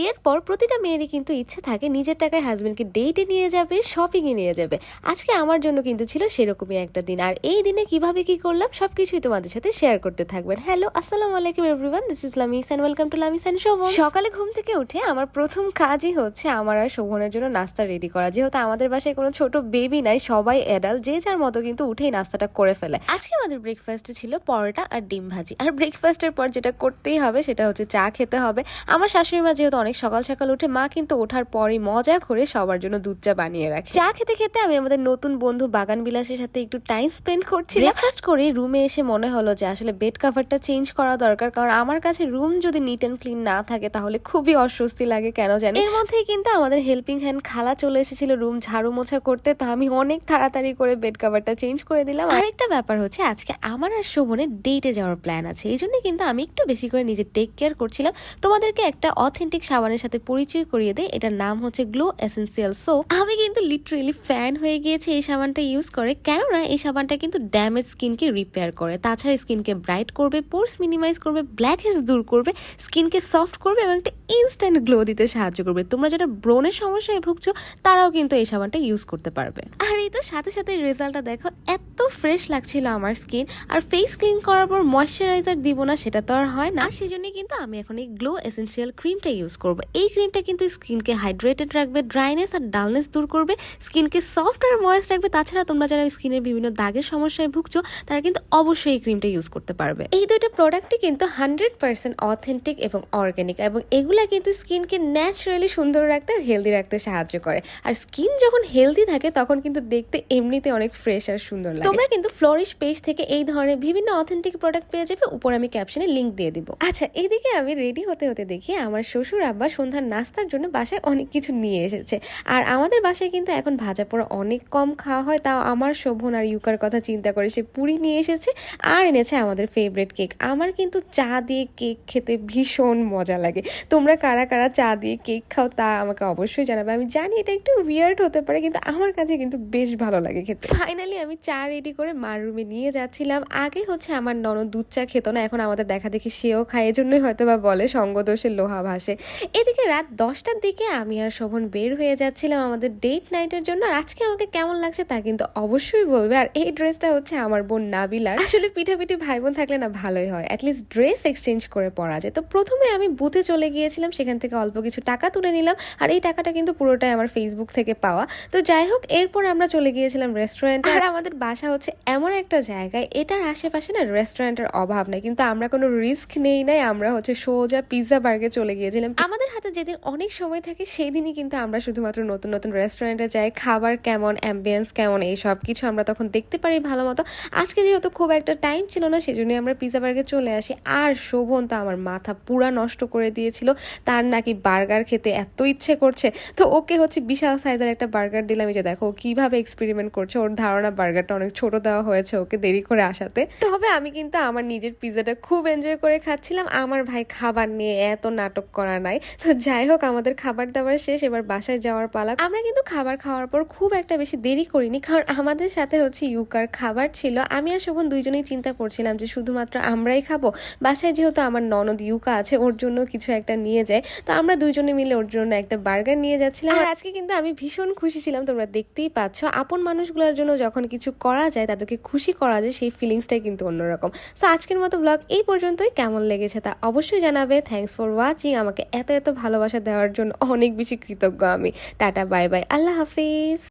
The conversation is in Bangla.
বিয়ের পর প্রতিটা মেয়েরই কিন্তু ইচ্ছে থাকে নিজের টাকায় হাজবেন্ডকে ডেটে নিয়ে যাবে শপিংয়ে নিয়ে যাবে। আজকে আমার জন্য কিন্তু ছিল সেরকমই একটা দিন। আর এই দিনে কীভাবে কি করলাম সব কিছুই তোমাদের সাথে শেয়ার করতে থাকবেন। হ্যালো আসসালামু আলাইকুম everyone this is Lamis and welcome to Lamis and Shovon সকালে ঘুম থেকে উঠে আমার প্রথম কাজই হচ্ছে আমার আর শোভনের জন্য নাস্তা রেডি করা। যেহেতু আমাদের বাসায় কোনো ছোট বেবি নাই, সবাই অ্যাডাল্ট যে যার মতো কিন্তু উঠেই নাস্তাটা করে ফেলে। আজকে আমাদের ব্রেকফাস্টে ছিল পরোটা আর ডিম ভাজি। আর ব্রেকফাস্টের পর যেটা করতেই হবে সেটা হচ্ছে চা খেতে হবে। আমার শাশুড়ি মা যেহেতু অনেক সকাল সকাল উঠে মা কিন্তু ওঠার পরে মজা করে সবার জন্য দুধ চা বানিয়ে রাখে। চা খেতে খেতে আমি আমাদের নতুন বন্ধু বাগান বিলাসের সাথে একটু টাইম স্পেন্ড করছি ব্রেকফাস্ট করে রুমে এসে মনে হলো যে আসলে বেড কাভারটা চেঞ্জ করা দরকার কারণ আমার কাছে রুম যদি নিট অ্যান্ড ক্লিন না থাকে তাহলে খুবই অস্বস্তি লাগে কেন জানি? এর মধ্যেই কিন্তু আমাদের হেল্পিং হ্যান্ড খালা চলে এসেছিল রুম ঝাড়ু মোছা করতে তো আমি অনেক তাড়াতাড়ি করে বেড কাভারটা চেঞ্জ করে দিলাম। আরেকটা ব্যাপার হচ্ছে আজকে আমার আর শোভনের ডেটে যাওয়ার প্ল্যান আছে এই জন্য কিন্তু আমি একটু বেশি করে নিজের টেক কেয়ার করছিলাম। তোমাদেরকে একটা অথেন্টিক সাবানের সাথে পরিচয় করিয়ে দেয়। এটার নাম হচ্ছে গ্লো এসেন্সিয়াল সোপ আমি কিন্তু লিটারেলি ফ্যান হয়ে গিয়েছি এই সাবানটা ইউজ করে। কেননা এই সাবানটা কিন্তু ড্যামেজ স্কিনকে রিপেয়ার করে। তাছাড়া স্কিনকে ব্রাইট করবে পোর্স মিনিমাইজ করবে ব্ল্যাক হেডস দূর করবে স্কিনকে সফট করবে এবং একটা ইনস্ট্যান্ট গ্লো দিতে সাহায্য করবে। তোমরা যারা ব্রনের সমস্যায় ভুগছো, তারাও কিন্তু এই সাবানটা ইউজ করতে পারবে। আর এই তো সাথে সাথে রেজাল্টটা দেখো, এত ফ্রেশ লাগছিল আমার স্কিন আর ফেস ক্লিন করার পর ময়শ্চারাইজার দিব না, সেটা তো আর হয় না। সেই জন্য কিন্তু আমি এখন এই গ্লো এসেন্সিয়াল ক্রিমটা ইউজ করব। এই ক্রিমটা কিন্তু স্কিনকে হাইড্রেটেড রাখবে ড্রাইনেস আর ডালনেস দূর করবে স্কিনকে সফট আর ময়েস্ট রাখবে। তাছাড়া তোমরা যারা স্কিনের বিভিন্ন দাগের সমস্যায় ভুগছো, তারা কিন্তু অবশ্যই এই ক্রিমটা ইউজ করতে পারবে। এই দুইটা প্রোডাক্টই কিন্তু হান্ড্রেড পার্সেন্ট অথেন্টিক এবং অর্গ্যানিক এবং এগুলা কিন্তু স্কিনকে ন্যাচারালি সুন্দর রাখতে আর হেলদি রাখতে সাহায্য করে। আর স্কিন যখন হেলদি থাকে, তখন কিন্তু দেখতে এমনিতে অনেক ফ্রেশ আর সুন্দর লাগে। তোমরা কিন্তু ফ্লোরিশ পেজ থেকে এই ধরনের বিভিন্ন অথেন্টিক প্রোডাক্ট পেয়ে যাবে। উপর আমি ক্যাপশনে লিঙ্ক দিয়ে দিব। আচ্ছা এদিকে আমি রেডি হতে হতে দেখি আমার শ্বশুর আব্বা সন্ধ্যার নাস্তার জন্য বাসায় অনেক কিছু নিয়ে এসেছে। আর আমাদের বাসায় কিন্তু এখন ভাজা পোড়া অনেক কম খাওয়া হয়, তাও আমার শোভন আর ইউকার কথা চিন্তা করে সে পুরি নিয়ে এসেছে আর এনেছে আমাদের ফেভারিট কেক আমার কিন্তু চা দিয়ে কেক খেতে ভীষণ মজা লাগে। তোমরা কারা কারা চা দিয়ে কেক খাও তা আমাকে অবশ্যই জানাবে। আমি জানি এটা একটু উইয়ার্ড হতে পারে, কিন্তু আমার কাছে কিন্তু বেশ ভালো লাগে খেতে। ফাইনালি আমি চা রেডি করে মার রুমে নিয়ে যাচ্ছিলাম। আগে হচ্ছে আমার ননদ দুধ চা খেত না, এখন আমাদের দেখা দেখি সেও খায়, এজন্যই হয়তো বা বলে সঙ্গদোষের লোহা ভাসে। এদিকে রাত দশটার দিকে আমি আর শোভন বের হয়ে যাচ্ছিলাম আমাদের ডেট নাইটের জন্য। আর আজকে আমাকে কেমন লাগছে তা কিন্তু অবশ্যই বলবে। আর এই ড্রেসটা হচ্ছে আমার বোন নাবিলার। আসলে পিঠাপিঠি ভাই বোন থাকলে না ভালোই হয়। অ্যাটলিস্ট ড্রেস এক্সচেঞ্জ করে পরা যায়। তো প্রথমে আমি বুথে চলে গিয়েছিলাম, সেখান থেকে অল্প কিছু টাকা তুলে নিলাম। আর এই টাকাটা কিন্তু পুরোটাই আমার ফেসবুক থেকে পাওয়া। তো যাই হোক, এরপর আমরা চলে গিয়েছিলাম রেস্টুরেন্ট আর আমাদের বাসা হচ্ছে এমন একটা জায়গায়, এটার আশেপাশে না রেস্টুরেন্টের অভাব নেই। কিন্তু আমরা কোনো রিস্ক নেই নাই। আমরা হচ্ছে সোজা পিৎজা বার্গে চলে গিয়েছিলাম। আমাদের হাতে যেদিন অনেক সময় থাকে সেই দিনই কিন্তু আমরা শুধুমাত্র নতুন নতুন রেস্টুরেন্টে যাই। খাবার কেমন অ্যাম্বিয়েন্স কেমন, এই সব কিছু আমরা তখন দেখতে পারি ভালো মতো। আজকে যেহেতু খুব একটা টাইম ছিল না, সেজন্যই আমরা পিৎজা বার্গে চলে আসি। আর শোভন তো আমার মাথা পুরা নষ্ট করে দিয়েছিল। তার নাকি বার্গার খেতে এত ইচ্ছে করছে। তো ওকে হচ্ছে বিশাল সাইজের একটা বার্গার দিলাম। এই যে দেখো কীভাবে এক্সপেরিমেন্ট করছে। ওর ধারণা বার্গারটা অনেক ছোট দেওয়া হয়েছে ওকে দেরি করে আসাতে। তবে আমি কিন্তু আমার নিজের পিৎজাটা খুব এনজয় করে খাচ্ছিলাম। আমার ভাই খাবার নিয়ে এত নাটক করা নাই। তো যাই হোক, আমাদের খাবার দাবার শেষ, এবার বাসায় যাওয়ার পালা। আমরা কিন্তু খাবার খাওয়ার পর খুব একটা বেশি দেরি করিনি, কারণ আমাদের সাথে হচ্ছে ইউকার। খাবার ছিল। আমি আর শোভন দুইজনেই চিন্তা করছিলাম যে শুধুমাত্র আমরাই খাব। বাসায় যেহেতু আমার ননদ ইউকা আছে, ওর জন্য কিছু একটা নিয়ে যায়। তো আমরা দুইজনে মিলে ওর জন্য একটা বার্গার নিয়ে যাচ্ছিলাম। আর আজকে কিন্তু আমি ভীষণ খুশি ছিলাম, তোমরা দেখতেই পাচ্ছ। আপন মানুষগুলোর জন্য যখন কিছু করা যায়, তাদেরকে খুশি করা যায়, সেই ফিলিংসটাই কিন্তু অন্যরকম। তো আজকের মতো ব্লগ এই পর্যন্তই। কেমন লেগেছে তা অবশ্যই জানাবে। থ্যাংকস ফর ওয়াচিং আমাকে এত ভালোবাসা দেওয়ার জন্য অনেক বেশি কৃতজ্ঞ আমি। Tata bye bye. আল্লাহ হাফিজ।